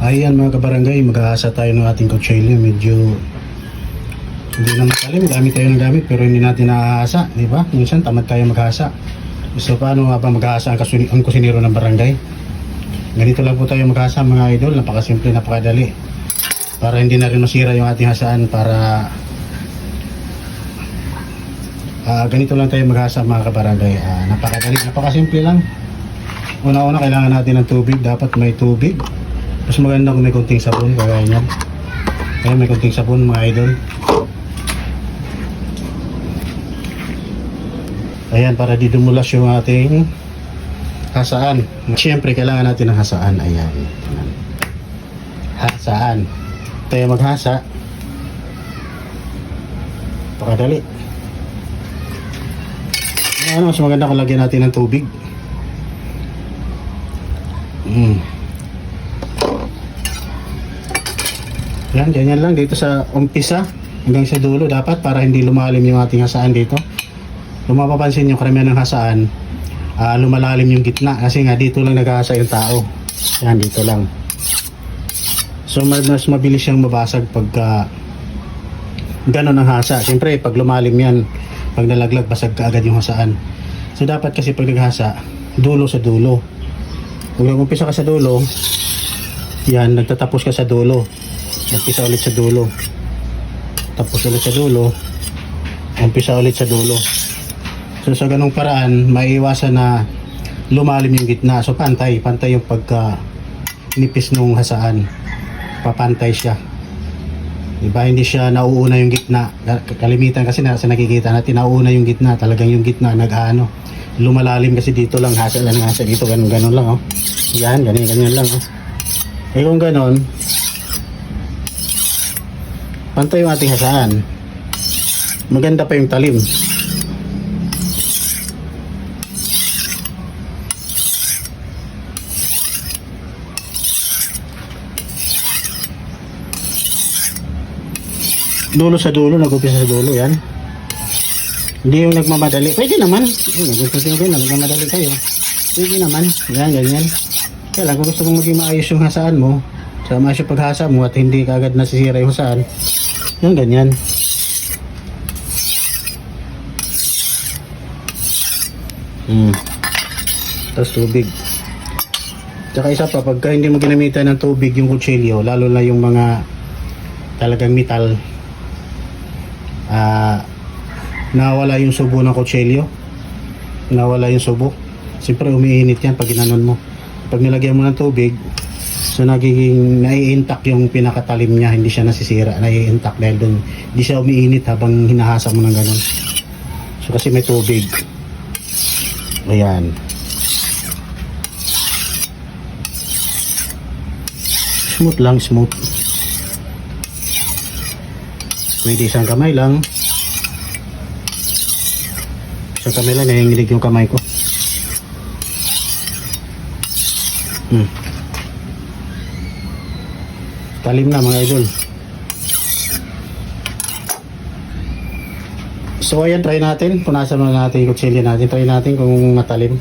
Ayan mga kabarangay, mag-aasa tayo ng ating kutsilyo. Medyo hindi na matalim, gamit tayo ng gamit pero hindi natin naaasa, di ba? Minsan tamad tayo mag-asa. So paano nga ba mag-aasa ang, kasuni- ang kusinero ng barangay? Ganito lang po tayo mag-asa mga idol, napakasimple, napakadali. Para hindi na rin masira yung ating hasaan para Ah, ganito lang tayo mag-asa mga kabarangay. Ah, napakadali, napakasimple lang. Una-una kailangan natin ng tubig, dapat may tubig. Mas maganda kung may konting sabon, kagaya niyan. Kaya may konting sabon mga idol. Ayan, para di dumulas yung ating hasaan. Siyempre, kailangan natin ng hasaan. Ayan. Hasaan. Tayo maghasa. Pakadali. Ano, mas maganda kung lagyan natin ng tubig. Mm. Yan, ganyan lang dito sa umpisa hanggang sa dulo dapat para hindi lumalim yung ating hasaan dito. Kung mapapansin yung karamihan ng hasaan, ah, lumalalim yung gitna kasi nga dito lang naghahasa yung tao. Yan, dito lang. So mas, mabilis siyang mabasag pagka ganon ang hasa. Siyempre, pag lumalim yan, pag nalaglag, basag ka agad yung hasaan. So dapat kasi pag naghasa, dulo sa dulo. Kung nag-umpisa ka sa dulo, yan, nagtatapos ka sa dulo. Umpisa ulit sa dulo. Tapos ulit sa dulo. Umpisa ulit sa dulo. So sa ganong paraan, maiiwasan na lumalim yung gitna. So pantay, pantay yung pagka nipis nung hasaan. Papantay siya. Diba? Hindi siya nauuna yung gitna. Kalimitan kasi na, sa nakikita natin, nauuna yung gitna. Talagang yung gitna nag-ano. Lumalalim kasi dito lang. Hasa lang hasa dito. Ganun, ganun lang. Oh. Yan, ganyan, ganyan lang. Oh. Eh kung ganun, pantay yung ating hasaan. Maganda pa yung talim. dulo sa dulo, nag-upisa sa dulo, yan. Hindi yung nagmamadali. Pwede naman. Nag-upisa din, nagmamadali kayo. Pwede naman. Yan, ganyan. Kaya lang, kung gusto mong maging maayos yung hasaan mo, sa maayos yung paghasa mo at hindi kagad nasisira yung hasaan, yan, ganyan. Hmm. Tapos tubig. Tsaka isa pa, pagka hindi mo ginamitan ng tubig yung kutsilyo, lalo na yung mga talagang metal, ah nawala yung subo ng kutsilyo nawala yung subo siyempre umiinit yan pag ginanon mo pag nilagyan mo ng tubig so nagiging nai-intact yung pinakatalim niya. Hindi siya nasisira nai-intact dahil dun hindi siya umiinit habang hinahasa mo ng ganun. So kasi may tubig. Ayan. Smooth lang smooth. Pwede isang kamay lang. Isang kamay lang nanginginig yung kamay ko. Hmm. Talim na mga idol so ayan try natin punasan muna natin yung kutsilyo natin try natin kung matalim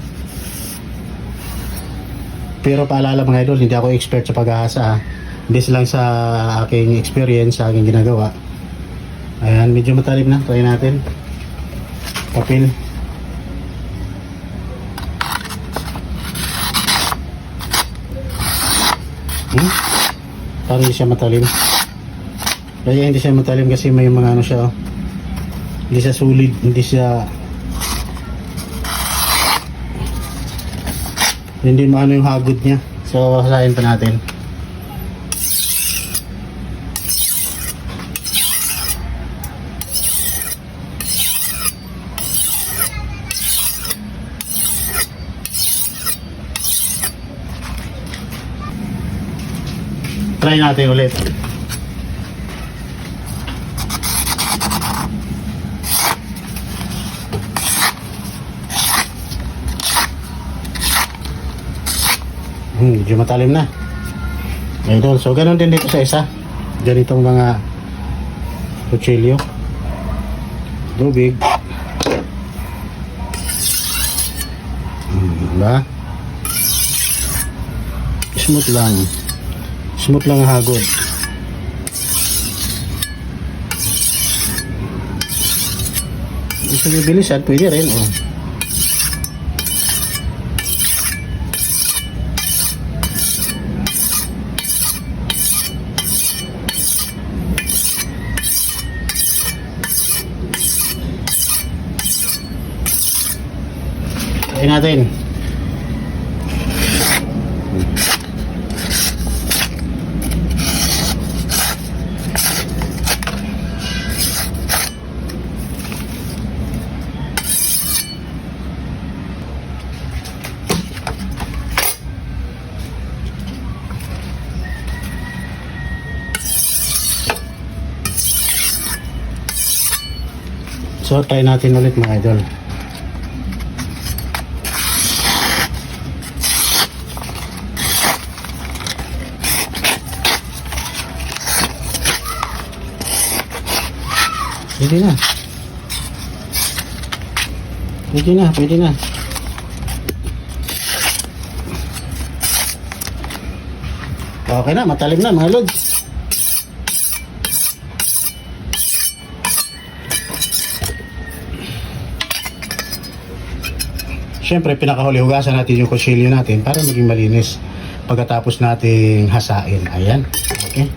pero paalala mga idol hindi ako expert sa pag-aasa ha. based lang sa aking experience sa aking ginagawa Ayan, medyo matalim na. Try natin. Papel. Hmm? Parang hindi siya matalim. Kaya hindi siya matalim kasi may mga ano siya. oh. Hindi siya sulit. Hindi siya... Hindi maano yung hagod niya. So, hasain pa natin. Try natin ulit. Hmm, medyo matalim na. Idol, so ganun din dito sa isa. Ganitong mga kutsilyo. Tubig. Hmm, diba? Smooth lang. Smooth lang ang hagod. Gusto nyo bilisan, pwede rin. Oh. Natin. So, try natin ulit mga idol. Pwede na. Pwede na, pwede na. Okay na, matalim na mga lods. Siyempre, pinakahuli hugasan natin yung kutsilyo natin para maging malinis pagkatapos nating hasain. Ayan. Okay.